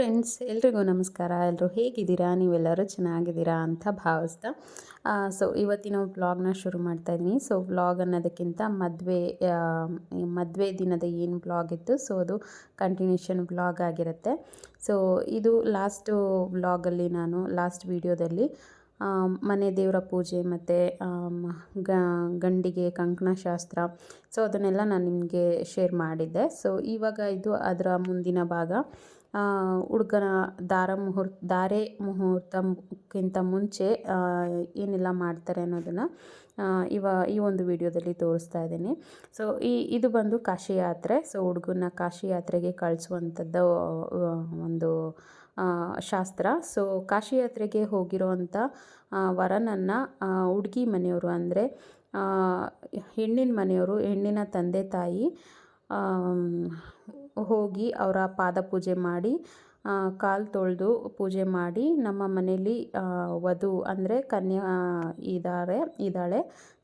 Friends, ಎಲ್ರಿಗೂ ನಮಸ್ಕಾರ. ಎಲ್ಲರೂ ಹೇಗಿದ್ದೀರಾ? ನೀವೆಲ್ಲರೂ ಚೆನ್ನಾಗಿದ್ದೀರಾ ಅಂತ ಭಾವಿಸ್ತಾ ಸೊ ಇವತ್ತಿನ ವ್ಲಾಗ್ನ ಶುರು ಮಾಡ್ತಾ ಇದ್ದೀನಿ. ಸೊ ವ್ಲಾಗ್ ಅನ್ನೋದಕ್ಕಿಂತ ಮದುವೆ ಮದುವೆ ದಿನದ ಏನು ಬ್ಲಾಗ್ ಇತ್ತು ಸೊ ಅದು ಕಂಟಿನ್ಯೂಷನ್ ವ್ಲಾಗ್ ಆಗಿರುತ್ತೆ. ಸೊ ಇದು ಲಾಸ್ಟು ವ್ಲಾಗಲ್ಲಿ ನಾನು ಲಾಸ್ಟ್ ವೀಡಿಯೋದಲ್ಲಿ ಮನೆ ದೇವರ ಪೂಜೆ ಮತ್ತು ಗಂಡಿಗೆ ಕಂಕಣ ಶಾಸ್ತ್ರ ಸೊ ಅದನ್ನೆಲ್ಲ ನಾನು ನಿಮಗೆ ಶೇರ್ ಮಾಡಿದ್ದೆ. ಸೊ ಇವಾಗ ಇದು ಅದರ ಮುಂದಿನ ಭಾಗ. ಹುಡುಗನ ದಾರ ಮುಹೂರ್ತ ಧಾರೆ ಮುಹೂರ್ತಕ್ಕಿಂತ ಮುಂಚೆ ಏನೆಲ್ಲ ಮಾಡ್ತಾರೆ ಅನ್ನೋದನ್ನು ಇವ, ಈ ಒಂದು ವಿಡಿಯೋದಲ್ಲಿ ತೋರಿಸ್ತಾ ಇದ್ದೀನಿ. ಸೊ ಈ, ಇದು ಬಂದು ಕಾಶಿ ಯಾತ್ರೆ ಸೊ ಹುಡುಗನ ಕಾಶಿ ಯಾತ್ರೆಗೆ ಕಳಿಸುವಂಥದ್ದು ಒಂದು ಶಾಸ್ತ್ರ. ಸೊ ಕಾಶಿ ಯಾತ್ರೆಗೆ ಹೋಗಿರೋವಂಥ ವರನನ್ನು ಹುಡುಗಿ ಮನೆಯವರು ಅಂದರೆ ಹೆಣ್ಣಿನ ಮನೆಯವರು, ಹೆಣ್ಣಿನ ತಂದೆ ತಾಯಿ ಹೋಗಿ ಅವರ ಪಾದ ಪೂಜೆ ಮಾಡಿ ಕಾಲು ತೊಳೆದು ಪೂಜೆ ಮಾಡಿ ನಮ್ಮ ಮನೇಲಿ ವಧು ಅಂದರೆ ಕನ್ಯಾ ಇದ್ದಾರೆ ಇದ್ದಾಳೆ.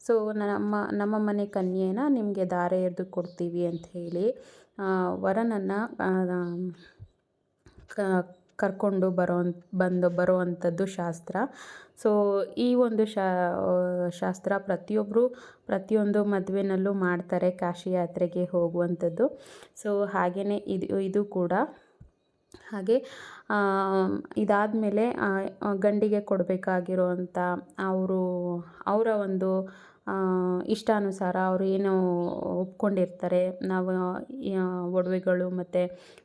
ಸೊ ನಮ್ಮ ನಮ್ಮ ಮನೆ ಕನ್ಯೆನ ನಿಮಗೆ ದಾರೆ ಎರೆದು ಕೊಡ್ತೀವಿ ಅಂತ ಹೇಳಿ ವರನನ್ನು ಕರ್ಕೊಂಡು ಬರೋ ಬಂದು ಬರುವಂಥದ್ದು ಶಾಸ್ತ್ರ. ಸೊ ಈ ಒಂದು ಶಾಸ್ತ್ರ ಪ್ರತಿಯೊಬ್ಬರು ಪ್ರತಿಯೊಂದು ಮದುವೆನಲ್ಲೂ ಮಾಡ್ತಾರೆ ಕಾಶಿ ಯಾತ್ರೆಗೆ ಹೋಗುವಂಥದ್ದು. ಸೊ ಹಾಗೆಯೇ ಇದು ಇದು ಕೂಡ. ಹಾಗೆ ಇದಾದ ಮೇಲೆ ಗಂಡಿಗೆ ಕೊಡಬೇಕಾಗಿರುವಂಥ, ಅವರು, ಅವರ ಒಂದು ಇಷ್ಟಾನುಸಾರ ಅವರು ಏನು ಒಪ್ಕೊಂಡಿರ್ತಾರೆ. ನಾವು ಒಡವೆಗಳು ಮತ್ತು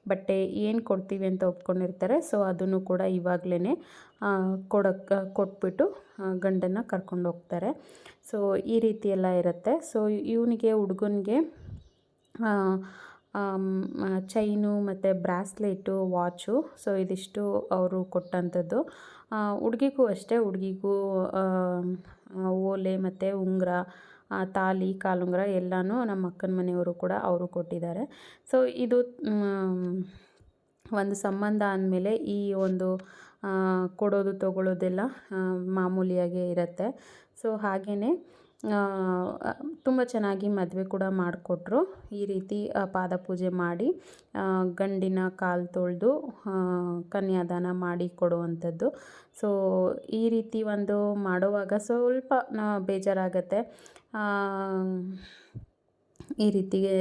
ಬಟ್ಟೆ ಏನು ಕೊಡ್ತೀವಿ ಅಂತ ಒಪ್ಕೊಂಡಿರ್ತಾರೆ. ಸೊ ಅದನ್ನು ಕೂಡ ಇವಾಗಲೇ ಕೊಡಕ್ಕೆ ಕೊಟ್ಬಿಟ್ಟು ಗಂಡನ್ನು ಕರ್ಕೊಂಡು ಹೋಗ್ತಾರೆ. ಸೊ ಈ ರೀತಿ ಎಲ್ಲ ಇರುತ್ತೆ. ಸೊ ಇವನಿಗೆ, ಹುಡುಗನಿಗೆ ಚೈನು ಮತ್ತು ಬ್ರಾಸ್ಲೆಟು, ವಾಚು, ಸೊ, ಇದಿಷ್ಟು ಅವರು ಕೊಟ್ಟಂಥದ್ದು. ಹುಡುಗಿಗೂ ಅಷ್ಟೇ. ಹುಡುಗಿಗೂ ಓಲೆ ಮತ್ತು ಉಂಗುರ ತಾಲಿ, ಕಾಲುಂಗುರ ಎಲ್ಲನೂ ನಮ್ಮ ಅಕ್ಕನ ಮನೆಯವರು ಕೂಡ ಅವರು ಕೊಟ್ಟಿದ್ದಾರೆ. ಸೊ ಇದು ಒಂದು ಸಂಬಂಧ ಅಂದಮೇಲೆ ಈ ಒಂದು ಕೊಡೋದು ತಗೊಳ್ಳೋದೆಲ್ಲ ಮಾಮೂಲಿಯಾಗೇ ಇರುತ್ತೆ. ಸೊ ಹಾಗೆಯೇ ತುಂಬ ಚೆನ್ನಾಗಿ ಮದುವೆ ಕೂಡ ಮಾಡಿಕೊಟ್ರು. ಈ ರೀತಿ ಪಾದ ಪೂಜೆ ಮಾಡಿ ಗಂಡಿನ ಕಾಲು ತೊಳೆದು ಕನ್ಯಾದಾನ ಮಾಡಿ ಕೊಡುವಂಥದ್ದು. ಸೊ, ಈ ರೀತಿ ಒಂದು ಮಾಡುವಾಗ ಸ್ವಲ್ಪ ಬೇಜಾರಾಗತ್ತೆ. ಈ ರೀತಿಗೆ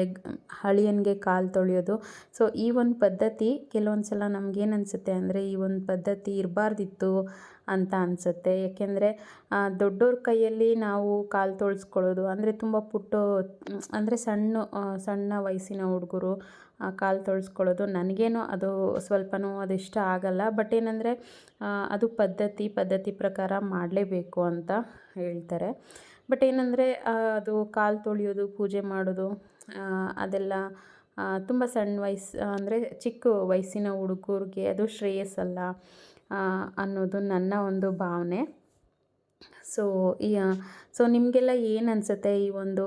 ಹಳಿಯನಿಗೆ ಕಾಲು ತೊಳೆಯೋದು. ಸೊ, ಈ ಒಂದು ಪದ್ಧತಿ ಕೆಲವೊಂದು ಸಲ ನಮ್ಗೇನು ಅನಿಸುತ್ತೆ ಅಂದರೆ, ಈ ಒಂದು ಪದ್ಧತಿ ಇರಬಾರ್ದಿತ್ತು. ಅಂತ ಅನಿಸುತ್ತೆ. ಏಕೆಂದರೆ ದೊಡ್ಡವ್ರ ಕೈಯಲ್ಲಿ ನಾವು ಕಾಲು ತೊಳ್ಸ್ಕೊಳ್ಳೋದು, ಅಂದರೆ ತುಂಬ ಪುಟ್ಟ, ಅಂದರೆ ಸಣ್ಣ ಸಣ್ಣ ವಯಸ್ಸಿನ ಹುಡುಗರು ಕಾಲು ತೊಳ್ಸ್ಕೊಳ್ಳೋದು ನನಗೇನು ಅದು ಸ್ವಲ್ಪನೂ ಅದು ಇಷ್ಟ ಆಗಲ್ಲ. ಬಟ್ ಏನಂದರೆ ಅದು ಪದ್ಧತಿ ಪದ್ಧತಿ ಪ್ರಕಾರ ಮಾಡಲೇಬೇಕು ಅಂತ ಹೇಳ್ತಾರೆ. ಬಟ್ ಏನಂದರೆ ಅದು ಕಾಲು ತೊಳೆಯೋದು, ಪೂಜೆ ಮಾಡೋದು ಅದೆಲ್ಲ ತುಂಬ ಸಣ್ಣ ವಯಸ್ಸು, ಅಂದರೆ ಚಿಕ್ಕ ವಯಸ್ಸಿನ ಹುಡುಗರಿಗೆ ಅದು ಶ್ರೇಯಸ್ಸಲ್ಲ ಅನ್ನೋದು ನನ್ನ ಒಂದು ಭಾವನೆ. ಸೊ ಈ ಸೊ ನಿಮಗೆಲ್ಲ ಏನು ಅನಿಸುತ್ತೆ ಈ ಒಂದು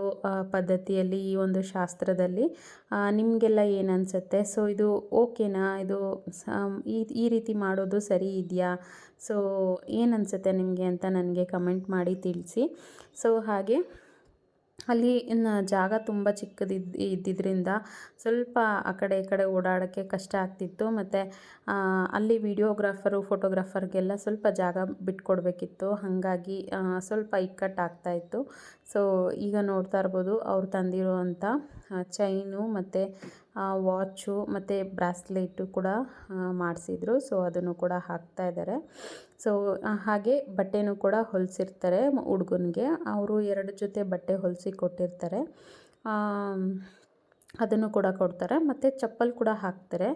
ಪದ್ಧತಿಯಲ್ಲಿ, ಈ ಒಂದು ಶಾಸ್ತ್ರದಲ್ಲಿ? ನಿಮಗೆಲ್ಲ ಏನು ಅನಿಸುತ್ತೆ? ಸೊ ಇದು ಓಕೆನಾ? ಇದು ಈ ರೀತಿ ಮಾಡೋದು ಸರಿ ಇದೆಯಾ? ಸೊ ಏನು ಅನಿಸುತ್ತೆ ನಿಮಗೆ ಅಂತ ನನಗೆ ಕಮೆಂಟ್ ಮಾಡಿ ತಿಳಿಸಿ. ಸೊ ಹಾಗೆ ಅಲ್ಲಿ ಜಾಗ ತುಂಬ ಚಿಕ್ಕದಿದ್ದು ಇದ್ದಿದ್ದರಿಂದ ಸ್ವಲ್ಪ ಆ ಕಡೆ ಈ ಕಡೆ ಓಡಾಡೋಕ್ಕೆ ಕಷ್ಟ ಆಗ್ತಿತ್ತು. ಮತ್ತು ಅಲ್ಲಿ ವಿಡಿಯೋಗ್ರಾಫರು, ಫೋಟೋಗ್ರಾಫರ್ಗೆಲ್ಲ ಸ್ವಲ್ಪ ಜಾಗ ಬಿಟ್ಕೊಡ್ಬೇಕಿತ್ತು. ಹಾಗಾಗಿ ಸ್ವಲ್ಪ ಇಕ್ಕಟ್ಟಾಗ್ತಾಯಿತ್ತು ಸೊ, ಈಗ ನೋಡ್ತಾ ಇರ್ಬೋದು ಅವ್ರು ತಂದಿರುವಂಥ ಚೈನು ಮತ್ತು ವಾಚು ಮತ್ತು ಬ್ರಾಸ್ಲೆಟು ಕೂಡ ಮಾಡಿಸಿದ್ರು. ಸೊ, ಅದನ್ನು ಕೂಡ ಹಾಕ್ತಾ ಇದ್ದಾರೆ. ಸೊ ಹಾಗೆ ಬಟ್ಟೆನೂ ಕೂಡ ಹೊಲಿಸಿರ್ತಾರೆ ಹುಡ್ಗನಿಗೆ. ಅವರು ಎರಡು ಜೊತೆ ಬಟ್ಟೆ ಹೊಲಿಸಿ ಕೊಟ್ಟಿರ್ತಾರೆ. ಅದನ್ನು ಕೂಡ ಕೊಡ್ತಾರೆ. ಮತ್ತು ಚಪ್ಪಲ್ ಕೂಡ ಹಾಕ್ತಾರೆ.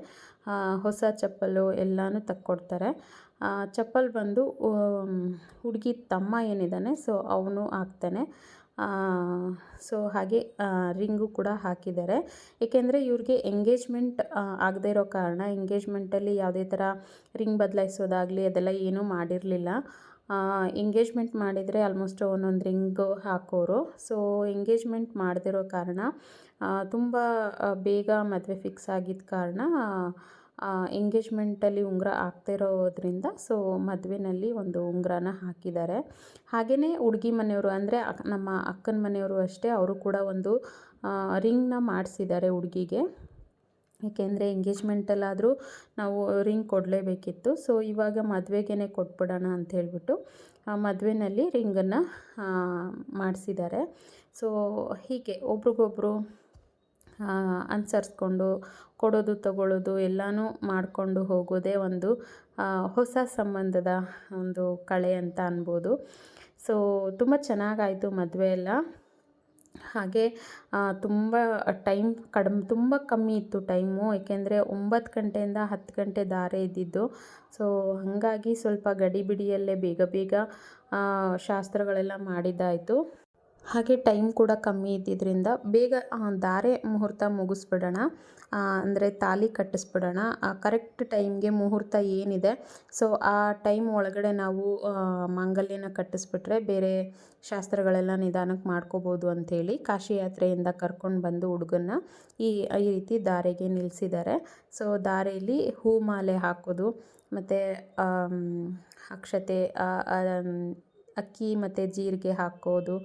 ಹೊಸ ಚಪ್ಪಲು ಎಲ್ಲನೂ ತಕ್ಕೊಡ್ತಾರೆ. ಚಪ್ಪಲ್ ಬಂದು ಹುಡುಗಿ ತಮ್ಮ ಏನಿದ್ದಾನೆ, ಸೊ ಅವನು ಹಾಕ್ತಾನೆ. ಸೊ ಹಾಗೆ ರಿಂಗು ಕೂಡ ಹಾಕಿದ್ದಾರೆ. ಏಕೆಂದರೆ ಇವ್ರಿಗೆ ಎಂಗೇಜ್ಮೆಂಟ್ ಆಗದೇ ಇರೋ ಕಾರಣ, ಎಂಗೇಜ್ಮೆಂಟಲ್ಲಿ ಯಾವುದೇ ಥರ ರಿಂಗ್ ಬದಲಾಯಿಸೋದಾಗಲಿ, ಅದೆಲ್ಲ ಏನೂ ಮಾಡಿರಲಿಲ್ಲ. ಎಂಗೇಜ್ಮೆಂಟ್ ಮಾಡಿದರೆ ಆಲ್ಮೋಸ್ಟ್ ಒಂದೊಂದು ರಿಂಗು ಹಾಕೋರು. ಸೊ ಎಂಗೇಜ್ಮೆಂಟ್ ಮಾಡದಿರೋ ಕಾರಣ ತುಂಬ ಬೇಗ ಮದುವೆ ಫಿಕ್ಸ್ ಆಗಿದ್ದ ಕಾರಣ ಎಂಗೇಜ್ಮೆಂಟಲ್ಲಿ ಉಂಗುರ ಇರೋದ್ರಿಂದ ಸೊ ಮದುವೆನಲ್ಲಿ ಒಂದು ಉಂಗುರನ ಹಾಕಿದ್ದಾರೆ. ಹಾಗೆಯೇ ಹುಡುಗಿ ಮನೆಯವರು ಅಂದರೆ ನಮ್ಮ ಅಕ್ಕನ ಮನೆಯವರು ಅಷ್ಟೇ, ಅವರು ಕೂಡ ಒಂದು ರಿಂಗ್ನ ಮಾಡಿಸಿದ್ದಾರೆ ಹುಡುಗಿಗೆ. ಏಕೆಂದರೆ ಎಂಗೇಜ್ಮೆಂಟಲ್ಲಾದರೂ ನಾವು ರಿಂಗ್ ಕೊಡಲೇಬೇಕಿತ್ತು. ಸೊ ಇವಾಗ ಮದುವೆಗೇ ಕೊಟ್ಬಿಡೋಣ ಅಂತ ಹೇಳ್ಬಿಟ್ಟು ಮದುವೆನಲ್ಲಿ ರಿಂಗನ್ನು ಮಾಡಿಸಿದ್ದಾರೆ. ಸೊ ಹೀಗೆ ಒಬ್ರಿಗೊಬ್ರು ಅನುಸರಿಸ್ಕೊಂಡು ಕೊಡೋದು ತಗೊಳ್ಳೋದು ಎಲ್ಲನೂ ಮಾಡಿಕೊಂಡು ಹೋಗೋದೇ ಒಂದು ಹೊಸ ಸಂಬಂಧದ ಒಂದು ಕಳೆ ಅಂತ ಅನ್ಬೋದು. ಸೊ ತುಂಬ ಚೆನ್ನಾಗಾಯಿತು ಮದುವೆ ಎಲ್ಲ. ಹಾಗೆ ತುಂಬ ಟೈಮ್ ಕಡಿಮೆ, ತುಂಬ ಕಮ್ಮಿ ಇತ್ತು ಟೈಮು, ಏಕೆಂದರೆ ಒಂಬತ್ತು ಗಂಟೆಯಿಂದ ಹತ್ತು ಗಂಟೆ ದಾರೆ ಇದ್ದಿದ್ದು. ಸೊ ಹಾಗಾಗಿ ಸ್ವಲ್ಪ ಗಡಿಬಿಡಿಯಲ್ಲೇ ಬೇಗ ಬೇಗ ಶಾಸ್ತ್ರಗಳೆಲ್ಲ ಮಾಡಿದ್ದಾಯಿತು. ಹಾಗೆ ಟೈಮ್ ಕೂಡ ಕಮ್ಮಿ ಇದ್ದಿದ್ದರಿಂದ ಬೇಗ ಧಾರೆ ಮುಹೂರ್ತ ಮುಗಿಸ್ಬಿಡೋಣ. ಅಂದರೆ ತಾಲಿ ಕಟ್ಟಿಸ್ಬಿಡೋಣ. ಕರೆಕ್ಟ್ ಟೈಮ್ಗೆ ಮುಹೂರ್ತ ಏನಿದೆ. ಸೊ ಆ ಟೈಮ್ ಒಳಗಡೆ ನಾವು ಮಾಂಗಲ್ಯನ ಕಟ್ಟಿಸ್ಬಿಟ್ರೆ ಬೇರೆ ಶಾಸ್ತ್ರಗಳೆಲ್ಲ ನಿಧಾನಕ್ಕೆ ಮಾಡ್ಕೋಬೋದು ಅಂಥೇಳಿ ಕಾಶಿ ಯಾತ್ರೆಯಿಂದ ಕರ್ಕೊಂಡು ಬಂದು ಹುಡುಗನ್ನ ಈ ಈ ರೀತಿ ದಾರೆಗೆ ನಿಲ್ಲಿಸಿದ್ದಾರೆ ಸೊ ದಾರೆಯಲ್ಲಿ ಹೂ ಮಾಲೆ ಹಾಕೋದು, ಮತ್ತು ಅಕ್ಷತೆ ಅಕ್ಕಿ ಮತ್ತು ಜೀರಿಗೆ ಹಾಕೋದು,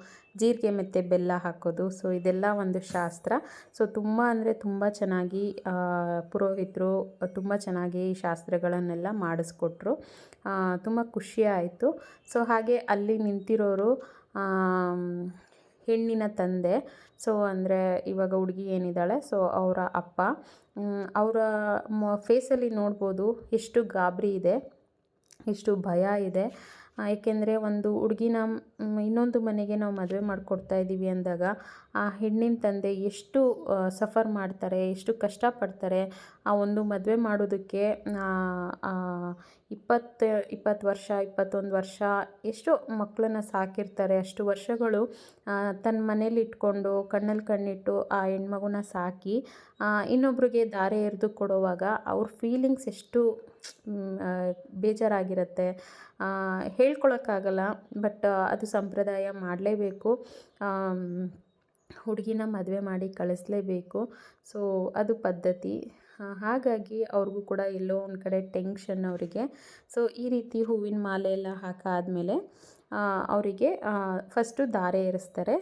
ಜೀರಿಗೆ ಮತ್ತು ಬೆಲ್ಲ ಹಾಕೋದು. ಸೊ ಇದೆಲ್ಲ ಒಂದು ಶಾಸ್ತ್ರ. ಸೊ ತುಂಬ ಅಂದರೆ ತುಂಬ ಚೆನ್ನಾಗಿ ಪುರೋಹಿತರು ತುಂಬ ಚೆನ್ನಾಗಿ ಈ ಶಾಸ್ತ್ರಗಳನ್ನೆಲ್ಲ ಮಾಡಿಸ್ಕೊಟ್ರು. ತುಂಬ ಖುಷಿ ಆಯಿತು. ಸೊ ಹಾಗೆ ಅಲ್ಲಿ ನಿಂತಿರೋರು ಹೆಣ್ಣಿನ ತಂದೆ. ಸೊ ಅಂದರೆ ಇವಾಗ ಹುಡುಗಿ ಏನಿದ್ದಾಳೆ ಸೊ ಅವರ ಅಪ್ಪ. ಅವರ ಫೇಸಲ್ಲಿ ನೋಡ್ಬೋದು ಎಷ್ಟು ಗಾಬರಿ ಇದೆ, ಎಷ್ಟು ಭಯ ಇದೆ. ಏಕೆಂದರೆ ಒಂದು ಹುಡುಗಿನ ಇನ್ನೊಂದು ಮನೆಗೆ ನಾವು ಮದುವೆ ಮಾಡಿಕೊಡ್ತಾ ಇದ್ದೀವಿ ಅಂದಾಗ ಆ ಹೆಣ್ಣಿನ ತಂದೆ ಎಷ್ಟು ಸಫರ್ ಮಾಡ್ತಾರೆ, ಎಷ್ಟು ಕಷ್ಟಪಡ್ತಾರೆ ಆ ಒಂದು ಮದುವೆ ಮಾಡೋದಕ್ಕೆ ಇಪ್ಪತ್ತು ಇಪ್ಪತ್ತು ವರ್ಷ, ಇಪ್ಪತ್ತೊಂದು ವರ್ಷ ಎಷ್ಟೋ ಮಕ್ಕಳನ್ನ ಸಾಕಿರ್ತಾರೆ. ಅಷ್ಟು ವರ್ಷಗಳು ತನ್ನ ಮನೇಲಿ ಇಟ್ಕೊಂಡು, ಕಣ್ಣಲ್ಲಿ ಕಣ್ಣಿಟ್ಟು ಆ ಹೆಣ್ಮಗುನ ಸಾಕಿ ಇನ್ನೊಬ್ರಿಗೆ ದಾರೆ ಎರೆದು ಕೊಡುವಾಗ ಅವ್ರ ಫೀಲಿಂಗ್ಸ್ ಎಷ್ಟು ಬೇಜಾರಾಗಿರುತ್ತೆ. ಹೇಳ್ಕೊಳಕ್ಕಾಗಲ್ಲ ಬಟ್ ಅದು ಸಂಪ್ರದಾಯ ಮಾಡಲೇಬೇಕು. ಹುಡುಗಿನ ಮದುವೆ ಮಾಡಿ ಕಳಿಸ್ಲೇಬೇಕು. ಸೊ ಅದು ಪದ್ಧತಿ. ಹಾಗಾಗಿ ಅವ್ರಿಗೂ ಕೂಡ ಎಲ್ಲೋ ಒಂದು ಕಡೆ ಟೆನ್ಷನ್ ಅವರಿಗೆ. ಸೊ ಈ ರೀತಿ ಹೂವಿನ ಮಾಲೆ ಎಲ್ಲ ಹಾಕಾದಮೇಲೆ ಅವರಿಗೆ ಫಸ್ಟು ದಾರೆ ಏರಿಸ್ತಾರೆ.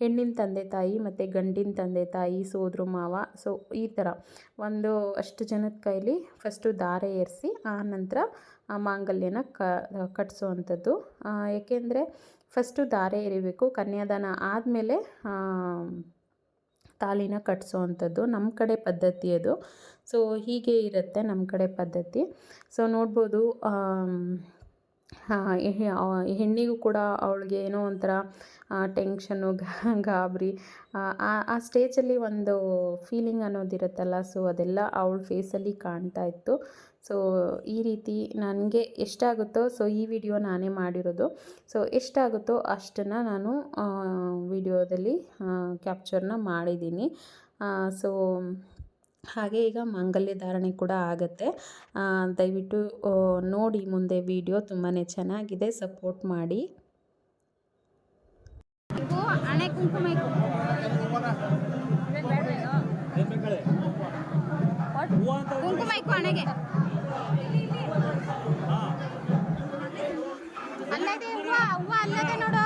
ಹೆಣ್ಣಿನ ತಂದೆ ತಾಯಿ ಮತ್ತು ಗಂಡಿನ ತಂದೆ ತಾಯಿ, ಸೋದ್ರ ಮಾವ ಸೊ ಈ ಥರ ಒಂದು ಅಷ್ಟು ಜನದ ಕೈಲಿ ಫಸ್ಟು ದಾರೆ ಏರಿಸಿ, ಆ ನಂತರ, ಆ ಮಾಂಗಲ್ಯನ ಕ ಕಟ್ಟಿಸೋವಂಥದ್ದು ಏಕೆಂದರೆ ಫಸ್ಟು ದಾರೆ ಎರಿಬೇಕು ಕನ್ಯಾದಾನ ಆದಮೇಲೆ ತಾಲಿನ ಕಟ್ಸೋವಂಥದ್ದು ನಮ್ಮ ಕಡೆ ಪದ್ಧತಿ ಅದು. ಸೊ ಹೀಗೆ ಇರುತ್ತೆ ನಮ್ಮ ಕಡೆ ಪದ್ಧತಿ. ಸೊ ನೋಡ್ಬೋದು ಹೆಣ್ಣಿಗೂ ಕೂಡ ಅವಳಿಗೆ ಏನೋ ಒಂಥರ ಟೆನ್ಷನ್ನು ಗಾಬರಿ, ಆ ಆ ಸ್ಟೇಜಲ್ಲಿ ಒಂದು ಫೀಲಿಂಗ್ ಅನ್ನೋದಿರುತ್ತಲ್ಲ. ಸೊ ಅದೆಲ್ಲ ಅವಳ ಫೇಸಲ್ಲಿ ಕಾಣ್ತಾ ಇತ್ತು. ಸೊ ಈ ರೀತಿ ನನಗೆ ಎಷ್ಟಾಗುತ್ತೋ ಸೊ ಈ ವಿಡಿಯೋ ನಾನೇ ಮಾಡಿರೋದು. ಸೊ ಎಷ್ಟಾಗುತ್ತೋ ಅಷ್ಟನ್ನು ನಾನು ವಿಡಿಯೋದಲ್ಲಿ ಕ್ಯಾಪ್ಚರ್ನ ಮಾಡಿದ್ದೀನಿ. ಸೊ ಹಾಗೆ ಈಗ ಮಾಂಗಲ್ಯ ಧಾರಣೆ ಕೂಡ ಆಗುತ್ತೆ. ದಯವಿಟ್ಟು ನೋಡಿ ಮುಂದೆ ವಿಡಿಯೋ ತುಂಬಾ ಚೆನ್ನಾಗಿದೆ. ಸಪೋರ್ಟ್ ಮಾಡಿ. ಅಣೆ ಕುಂಕುಮ ಕುಂಕುಮ ಇಕ್ಕು ಹಣೆಗೆ. ಅಲ್ಲದೆ ಹೂವ ಹೂವ ಅಲ್ಲದೆ ನೋಡು.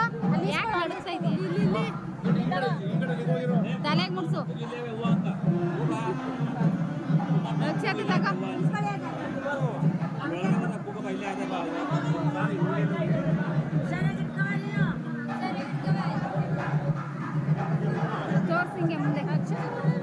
ಯಾಕೆ ನಡುಸ್ತಾ ಇದೀಯ? ತಲೆಗೆ ಮುಡ್ಸು. ಅಕ್ಷತೆ ತಗ. ತೋರ್ಸಿಂಗೆ ಮುಂದೆ. ಮೂರು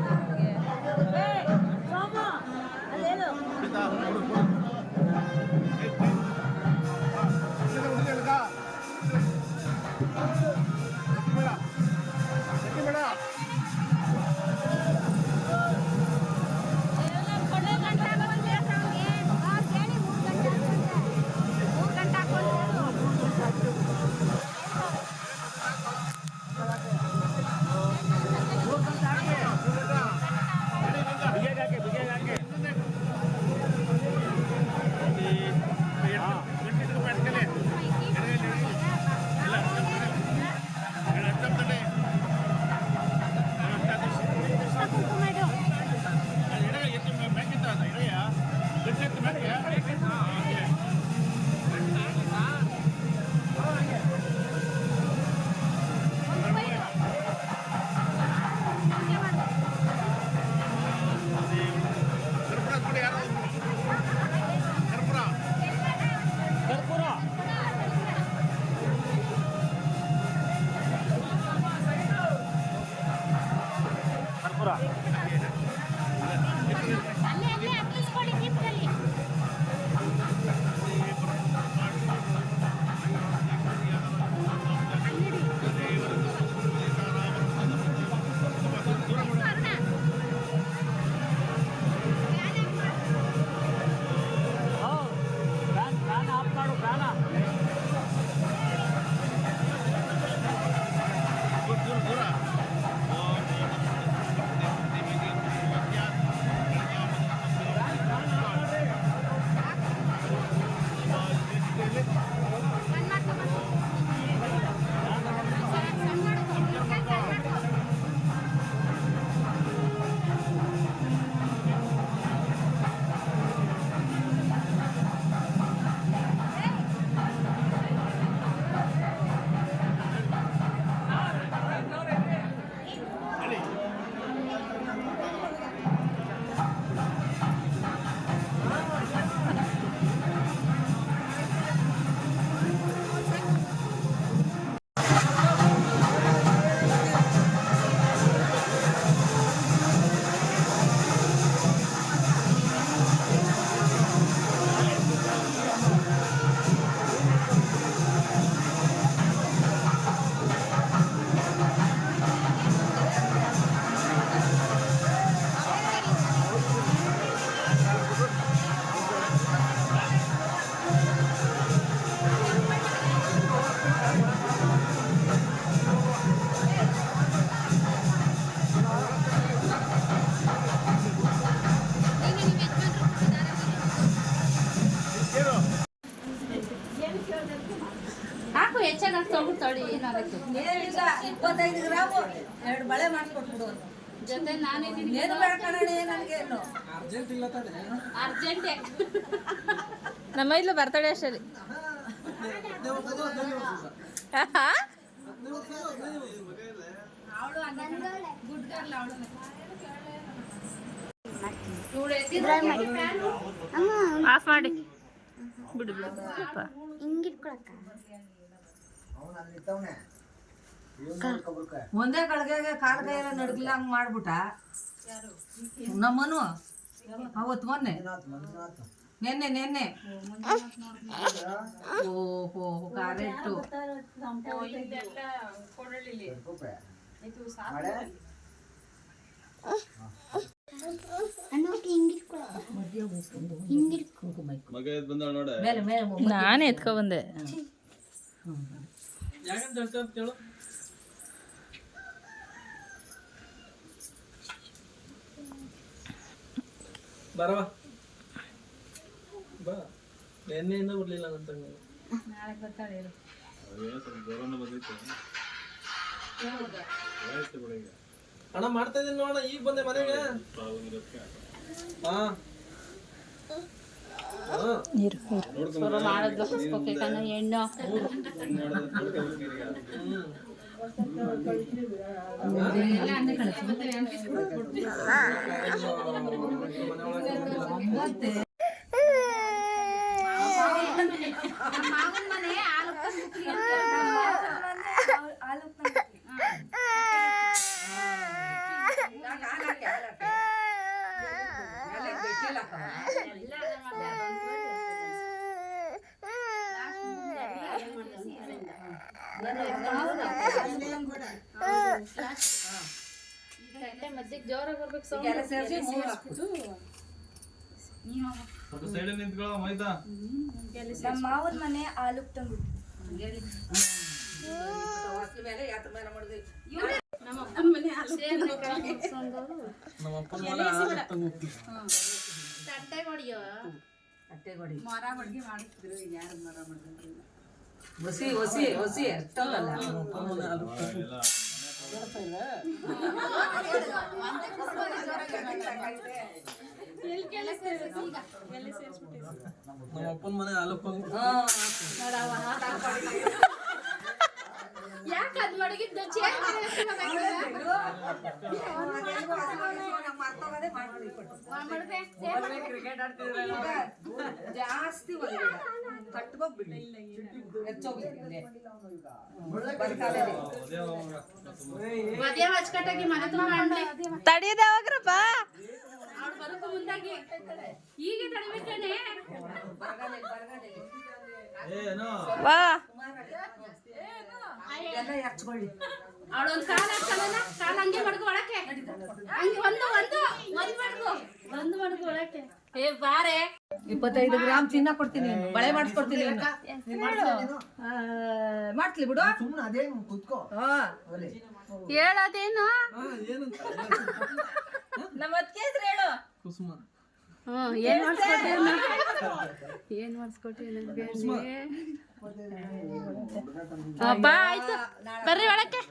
ಜೊತೆ ನಾನಿದ್ದೀನಿ ಏನು ಬೇಡ ಕಣೆ ನನಗೆ ಏನು ಅರ್ಜೆಂಟೇ ನಮ್ಮ ಇಲ್ಲ ಬರ್ತಡೇ ಅಷ್ಟೇ ಅವಳು ಗುಡ್ ಗರ್ಲ್ ಅವಳು ಆಫ್ ಮಾಡಿ ಬಿಡು ಬಿಡು ಸ್ವಲ್ಪ. ಒಂದೇ ಕಳ್ಗೆ ಕಾಲ್ ಕೈ ಎಲ್ಲ ನಡ್ಗಿಲ್ಲ ಹಂಗ್ ಮಾಡ್ಬಿಟ್ಟ. ನಮ್ಮನು. ಅವತ್ ಮೊನ್ನೆ. ನೆನ್ನೆ ನೆನ್ನೆ. ಓಹೋ ಕಾರೆಟ್ಟು ನಾನೇ ಎತ್ಕೊ ಬಂದೆ ಯಾಕಂತ ಹೇಳ್ತಾ ಅಂತ ಕೇಳು ಬರವ ಬಾ. ನಿನ್ನೆಯಿಂದ ಬರ್ಲಿಲ್ಲ ನನ್ನ ತಂಗಿ. ಅಣ್ಣ ಮಾಡ್ತಾ ಇದೀನಿ ನೋಡ ಈಗ ಬಂದೆ ಮನೆಗೆ. ಹಾ. ಮಾಡಿದ್ಲು ಕಣ್ಣ ಹೆಣ್ಣು ಮಧ್ಯಕ್ಕೆ ಜೋರಾಗಿ ಬರ್ಬೇಕು ಸೌಂಡ್ ಸೈಡ್ ನಿಂತ್ಕೊಳ್ಳೋ ಮೈದಾ ನಮ್ಮ ಮಾವನ ಮನೆ ಆಲುಕ್ ಮಾಡಿದ್ವಿ ನಮ್ಮ ಅಪ್ಪನ ಮನೆ ತಟ್ಟೆ ಹೊಡಿಯೋ? ಅಟ್ಟೆ ಕೊಡಿ ಮರ ಬಡ್ಗೆ ಮಾಡಿದ್ರು ಯಾರು ಮರ ಮಾಡಿದ್ರು ಹೊಸಿ ಹೊಸಿ ಹೊಸಿ ಅಷ್ಟಲ್ಲ ನಮ್ಮ ಅಪ್ಪನ ಮನೆ ಆಲಪ್ಪಂಗ್ ಯಾಕೆ ಅದ್ ಮಡಗಿದ್ದು? ಚೇರ್ ಕ್ರಿಕೆಟ್ ಜಾಸ್ತಿ ಕಟ್ಕೋಗ್ಬಿಡಿ ಈಗ ವಾ. ಎಲ್ಲ ಹಚ್ಕೊಳ್ಳಿ ಅವಳೊಂದು ಕಾಲ ಕಾಲ ಹಂಗೆ ಮಡ್ಕೊ ಒಳಕ್ಕೆ ಹಂಗೆ ಒಂದು ಒಂದು ಒಂದ್ ಮಡ್ಕೊ ಒಂದು ಮಡ್ಕೊ ಒಳಕ್ಕೆ ಏ ಬಾರೆ. ಇಪ್ಪತ್ತೈದು ಗ್ರಾಮ್ ಚಿನ್ನ ಕೊಡ್ತೀನಿ ಬಳೆ ಮಾಡಿಸ್ಕೊಡ್ತೀನಿ ಮಾಡ್ತೀವಿ ಬಿಡು. ಹಾ. ಹೇಳೋದೇನು? ಏನಂತ? ನಮ್ಮ ಅತ್ತಿಗೆ ಹೇಳು. ಕುಸುಮ. ಏನ್ ಏನ್ ನನಗೆ? ಆಯ್ತು. ಬರ್ರಿ ಒಳಕ್ಕೆ.